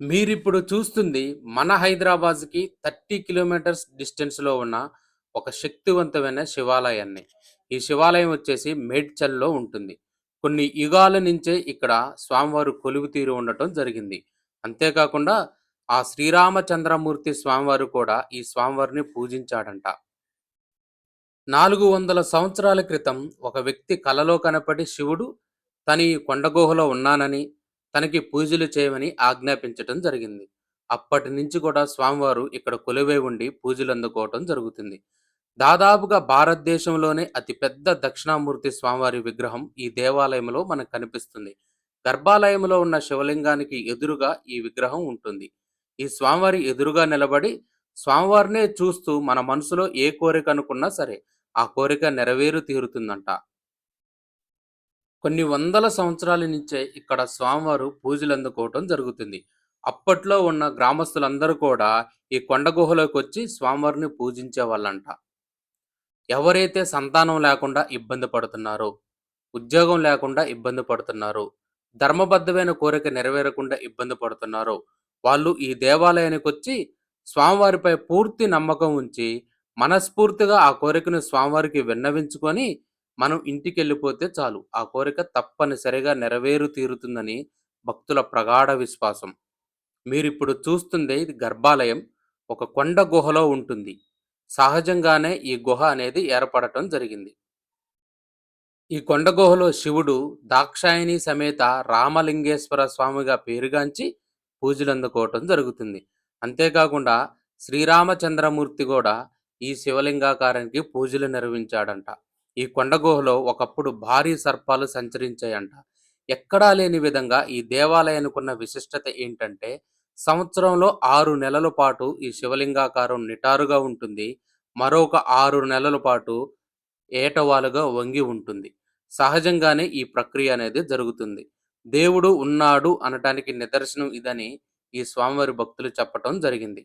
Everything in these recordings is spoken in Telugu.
మీరిప్పుడు చూస్తుంది మన హైదరాబాద్‌కి 30 కిలోమీటర్స్ డిస్టెన్స్‌లో ఉన్న ఒక శక్తివంతమైన శివాలయాన్ని. ఈ శివాలయం వచ్చేసి మేడ్చల్‌లో ఉంటుంది. కొన్ని యుగాల నుంచే ఇక్కడ స్వామివారు కొలువుతీరి ఉండటం జరిగింది. అంతేకాకుండా ఆ శ్రీరామచంద్రమూర్తి స్వామివారు కూడా ఈ స్వామివారిని పూజించాడంట. 400 సంవత్సరాల క్రితం ఒక వ్యక్తి కలలో కనపడి శివుడు తన ఈ కొండ గుహలో ఉన్నానని, తనకి పూజలు చేయమని ఆజ్ఞాపించటం జరిగింది. అప్పటి నుంచి కూడా స్వామివారు ఇక్కడ కొలువై ఉండి పూజలు అందుకోవటం జరుగుతుంది. దాదాపుగా భారతదేశంలోనే అతిపెద్ద దక్షిణామూర్తి స్వామివారి విగ్రహం ఈ దేవాలయంలో మనకు కనిపిస్తుంది. గర్భాలయంలో ఉన్న శివలింగానికి ఎదురుగా ఈ విగ్రహం ఉంటుంది. ఈ స్వామివారి ఎదురుగా నిలబడి స్వామివారినే చూస్తూ మన మనసులో ఏ కోరిక అనుకున్నా సరే ఆ కోరిక నెరవేరు తీరుతుందంట. కొన్ని వందల సంవత్సరాల నుంచే ఇక్కడ స్వామివారు పూజలు అందుకోవటం జరుగుతుంది. అప్పట్లో ఉన్న గ్రామస్తులందరూ కూడా ఈ కొండ గుహలోకొచ్చి స్వామివారిని పూజించేవాళ్ళంట. ఎవరైతే సంతానం లేకుండా ఇబ్బంది పడుతున్నారో, ఉద్యోగం లేకుండా ఇబ్బంది పడుతున్నారో, ధర్మబద్ధమైన కోరిక నెరవేరకుండా ఇబ్బంది పడుతున్నారో, వాళ్ళు ఈ దేవాలయానికి వచ్చి స్వామివారిపై పూర్తి నమ్మకం ఉంచి, మనస్ఫూర్తిగా ఆ కోరికను స్వామివారికి విన్నవించుకొని, మనం ఇంటికెళ్ళిపోతే చాలు. ఆ కోరిక తప్పనిసరిగా నెరవేరు తీరుతుందని భక్తుల ప్రగాఢ విశ్వాసం. మీరిప్పుడు చూస్తుంది ఇది గర్భాలయం. ఒక కొండ గుహలో ఉంటుంది. సహజంగానే ఈ గుహ అనేది ఏర్పడటం జరిగింది. ఈ కొండ గుహలో శివుడు దాక్షాయణి సమేత రామలింగేశ్వర స్వామిగా పేరుగాంచి పూజలు అందుకోవటం జరుగుతుంది. అంతేకాకుండా శ్రీరామచంద్రమూర్తి కూడా ఈ శివలింగాకారానికి పూజలు నిర్వహించాడంట. ఈ కొండగుహలో ఒకప్పుడు భారీ సర్పాలు సంచరించాయంట. ఎక్కడా లేని విధంగా ఈ దేవాలయానికున్న విశిష్టత ఏంటంటే సంవత్సరంలో ఆరు నెలల పాటు ఈ శివలింగాకారం నిటారుగా ఉంటుంది. మరొక ఆరు నెలల పాటు ఏటవాలుగా వంగి ఉంటుంది. సహజంగానే ఈ ప్రక్రియ అనేది జరుగుతుంది. దేవుడు ఉన్నాడు అనటానికి నిదర్శనం ఇదని ఈ స్వామివారి భక్తులు చెప్పటం జరిగింది.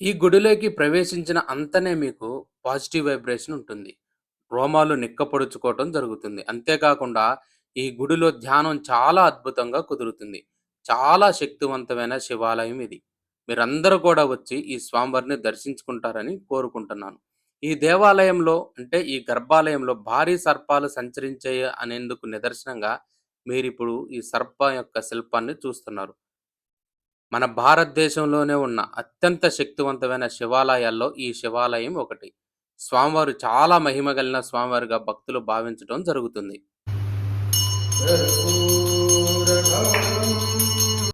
ఈ గుడిలోకి ప్రవేశించిన అంతనే మీకు పాజిటివ్ వైబ్రేషన్ ఉంటుంది. రోమాలు నిక్కపొడుచుకోవటం జరుగుతుంది. అంతేకాకుండా ఈ గుడిలో ధ్యానం చాలా అద్భుతంగా కుదురుతుంది. చాలా శక్తివంతమైన శివాలయం ఇది. మీరందరూ కూడా వచ్చి ఈ స్వామివారిని దర్శించుకుంటారని కోరుకుంటున్నాను. ఈ దేవాలయంలో అంటే ఈ గర్భాలయంలో భారీ సర్పాలు సంచరించాయి అనేందుకు నిదర్శనంగా మీరిప్పుడు ఈ సర్పం యొక్క శిల్పాన్ని చూస్తున్నారు. మన భారతదేశంలోనే ఉన్న అత్యంత శక్తివంతమైన శివాలయాల్లో ఈ శివాలయం ఒకటి. స్వామివారు చాలా మహిమ కలిగిన స్వామివారిగా భక్తులు భావించడం జరుగుతుంది.